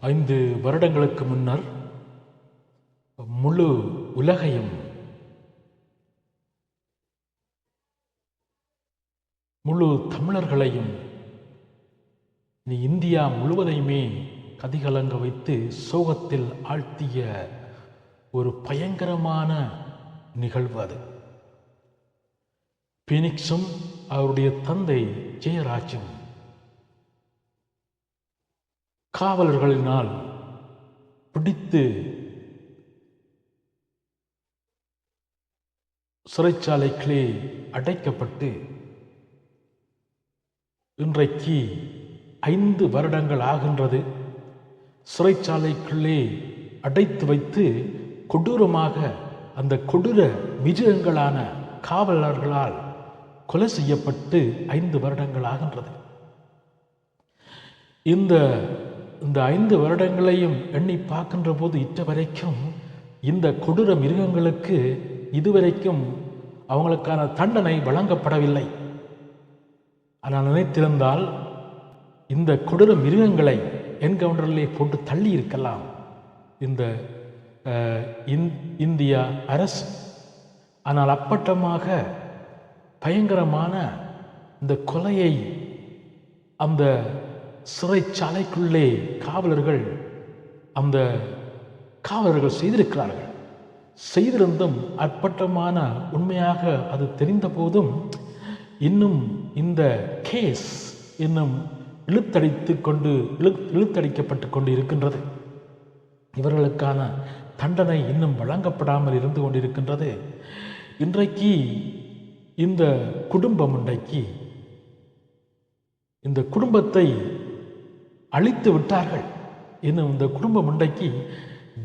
ஐந்து வருடங்களுக்கு முன்னர் முழு உலகையும் முழு தமிழர்களையும் நீ இந்தியா முழுவதையுமே கதிகலங்க வைத்து சோகத்தில் ஆழ்த்திய ஒரு பயங்கரமான நிகழ்வு அது. பீனிக்ஸும் அவருடைய தந்தை ஜெயராஜும் காவலர்களினால் பிடித்து சிறைச்சாலைகளே அடைக்கப்பட்டு இன்றைக்கு ஐந்து வருடங்கள் ஆகின்றது. சிறைச்சாலைக்குள்ளே அடைத்து வைத்து கொடூரமாக அந்த கொடூர விஜயங்களான காவலர்களால் கொலை செய்யப்பட்டு ஐந்து வருடங்கள் ஆகின்றது. இந்த இந்த ஐந்து வருடங்களையும் எண்ணி பார்க்கின்ற போது இட்ட வரைக்கும் இந்த கொடூர மிருகங்களுக்கு இதுவரைக்கும் அவங்களுக்கான தண்டனை வழங்கப்படவில்லை. ஆனால் நினைத்திருந்தால் இந்த கொடூர மிருகங்களை என்கவுண்டரிலே போட்டு தள்ளி இருக்கலாம். இந்த இந்- இந்தியா அரசு. ஆனால் அப்பட்டமாக பயங்கரமான இந்த கொலையை அந்த சிறைச்சாலைக்குள்ளே காவலர்கள் அந்த காவலர்கள் செய்திருக்கிறார்கள். செய்திருந்தும் அற்பட்டமான உண்மையாக அது தெரிந்த போதும் இன்னும் இந்த கேஸ் இன்னும் இழுத்தடித்து கொண்டு இழு இழுத்தடிக்கப்பட்டு கொண்டு இருக்கின்றது இவர்களுக்கான தண்டனை இன்னும் வழங்கப்படாமல் இருந்து கொண்டிருக்கின்றது. இன்றைக்கு இந்த குடும்பம் இன்றைக்கு இந்த குடும்பத்தை அழித்து விட்டார்கள் இன்னும் இந்த குடும்பம் இன்றைக்கு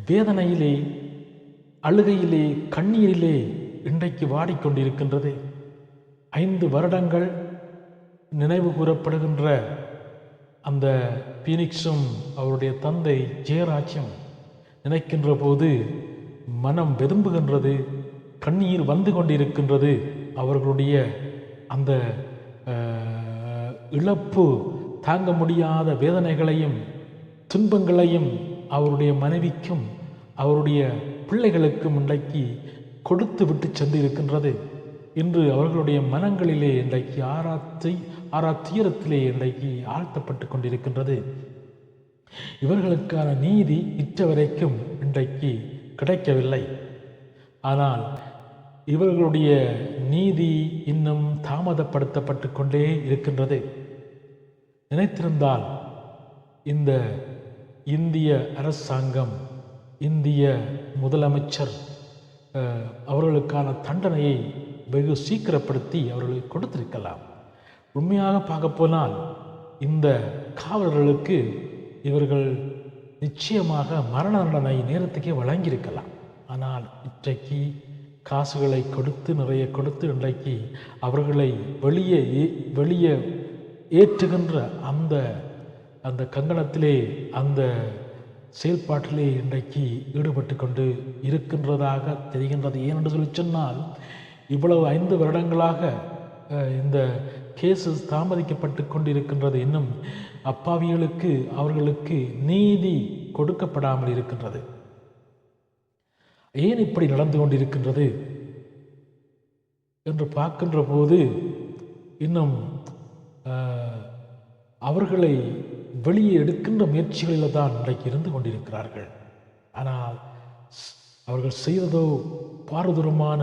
வேதனையிலே அழுகையிலே கண்ணீரிலே இன்றைக்கு வாடிக்கொண்டிருக்கின்றது. ஐந்து வருடங்கள் நினைவு கூறப்படுகின்ற அந்த பீனிக்ஸும் அவருடைய தந்தை ஜெயராஜ்யம் நினைக்கின்ற போது மனம் வெதும்புகின்றது கண்ணீர் வந்து கொண்டிருக்கின்றது அவர்களுடைய அந்த இழப்பு தாங்க முடியாத வேதனைகளையும் துன்பங்களையும் அவருடைய மனைவிக்கும் அவருடைய பிள்ளைகளுக்கும் இன்றைக்கு கொடுத்து விட்டு சென்று இருக்கின்றது இன்று அவர்களுடைய மனங்களிலே இன்றைக்கு ஆராத்தி ஆறா துயரத்திலே இன்றைக்கு ஆழ்த்தப்பட்டு கொண்டிருக்கின்றது. இவர்களுக்கான நீதி இற்ற வரைக்கும் இன்றைக்கு கிடைக்கவில்லை. ஆனால் இவர்களுடைய நீதி இன்னும் தாமதப்படுத்தப்பட்டு கொண்டே இருக்கின்றது. நினைத்திருந்தால் இந்த இந்திய அரசாங்கம் இந்திய முதலமைச்சர் அவர்களுக்கான தண்டனையை வெகு சீக்கிரப்படுத்தி அவர்களுக்கு கொடுத்திருக்கலாம். உண்மையாக பார்க்க போனால் இந்த காவலர்களுக்கு இவர்கள் நிச்சயமாக மரண தண்டனை நேரத்துக்கே வழங்கியிருக்கலாம். ஆனால் இன்றைக்கு காசுகளை கொடுத்து நிறைய கொடுத்து இன்றைக்கு அவர்களை வெளியே ஏ- வெளியே ஏற்றுகின்ற அந்த அந்த கங்கணத்திலே அந்த செயல்பாட்டிலே இன்றைக்கு ஈடுபட்டு கொண்டு இருக்கின்றதாக தெரிகின்றது. ஏனென்று சொல்லி சொன்னால் இவ்வளவு ஐந்து வருடங்களாக அஹ், இந்த கேசஸ் தாமதிக்கப்பட்டு கொண்டிருக்கின்றது இன்னும் அப்பாவிகளுக்கு அவர்களுக்கு நீதி கொடுக்கப்படாமல் இருக்கின்றது. ஏன் இப்படி நடந்து கொண்டிருக்கின்றது? என்று பார்க்கின்ற போது இன்னும் ஆஹ், அவர்களை வெளியே எடுக்கின்ற முயற்சிகளில் தான் இன்றைக்கு இருந்து கொண்டிருக்கிறார்கள். ஆனால் அவர்கள் செய்ததோ பாரதூரமான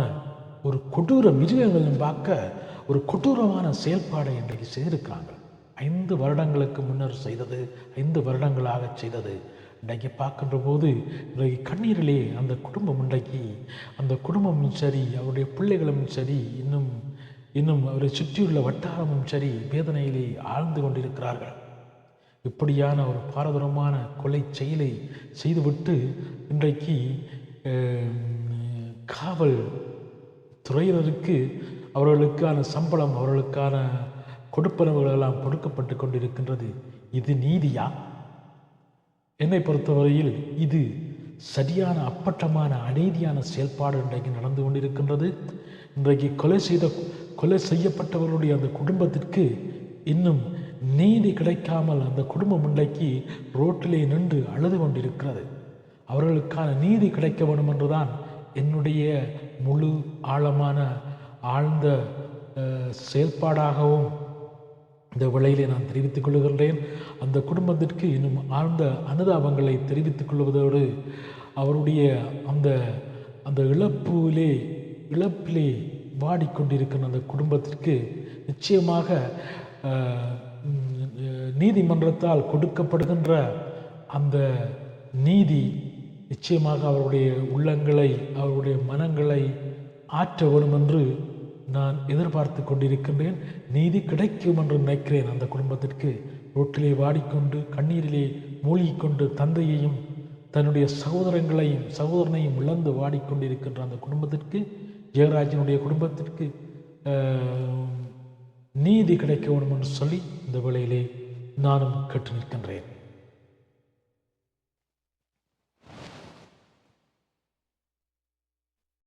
ஒரு கொடூர மிருகங்களும் பார்க்க ஒரு கொடூரமான செயல்பாடை இன்றைக்கு செய்திருக்கிறாங்க. ஐந்து வருடங்களுக்கு முன்னர் செய்தது ஐந்து வருடங்களாக செய்தது. இன்றைக்கு பார்க்கின்ற போது இன்றைக்கு கண்ணீரிலே அந்த குடும்பம் இன்றைக்கு அந்த குடும்பமும் சரி அவருடைய பிள்ளைகளும் சரி இன்னும் இன்னும் அவரை சுற்றியுள்ள வட்டாரமும் சரி வேதனையிலே ஆழ்ந்து கொண்டிருக்கிறார்கள். இப்படியான ஒரு பாரதூரமான கொலை செயலை செய்துவிட்டு இன்றைக்கு காவல் துறையினருக்கு அவர்களுக்கான சம்பளம் அவர்களுக்கான கொடுப்பனவுகளெல்லாம் கொடுக்கப்பட்டு கொண்டிருக்கின்றது. இது நீதியா? என்னை பொறுத்தவரையில் இது சரியான அப்பட்டமான அநீதியான செயல்பாடு இன்றைக்கு நடந்து கொண்டிருக்கின்றது. இன்றைக்கு கொலை செய்த கொலை செய்யப்பட்டவர்களுடைய அந்த குடும்பத்திற்கு இன்னும் நீதி கிடைக்காமல் அந்த குடும்பம் இன்றைக்கு ரோட்டிலே நின்று அழுது கொண்டிருக்கிறது. அவர்களுக்கான நீதி கிடைக்க வேண்டும் என்றுதான் என்னுடைய முழு ஆழமான ஆழ்ந்த செயல்பாடாகவும் இந்த விலையிலே நான் தெரிவித்துக் கொள்கின்றேன் அந்த குடும்பத்திற்கு இன்னும் ஆழ்ந்த அனுதாபங்களை தெரிவித்துக் கொள்வதோடு அவருடைய அந்த அந்த இழப்பிலே இழப்பிலே வாடிக்கொண்டிருக்கிற அந்த குடும்பத்திற்கு நிச்சயமாக நீதிமன்றத்தால் கொடுக்கப்படுகின்ற அந்த நீதி நிச்சயமாக அவருடைய உள்ளங்களை அவருடைய மனங்களை ஆற்ற வேண்டும் என்று நான் எதிர்பார்த்து கொண்டிருக்கின்றேன். நீதி கிடைக்கும் என்று நினைக்கிறேன். அந்த குடும்பத்திற்கு ரோட்டிலே வாடிக்கொண்டு கண்ணீரிலே மூழ்கிக்கொண்டு தந்தையையும் தன்னுடைய சகோதரங்களையும் சகோதரனையும் இழந்து வாடிக்கொண்டிருக்கின்ற அந்த குடும்பத்திற்கு ஜெயராஜனுடைய குடும்பத்திற்கு நீதி கிடைக்க வேண்டும் என்று சொல்லி இந்த வேளையிலே நானும் கேட்டு நிற்கின்றேன்.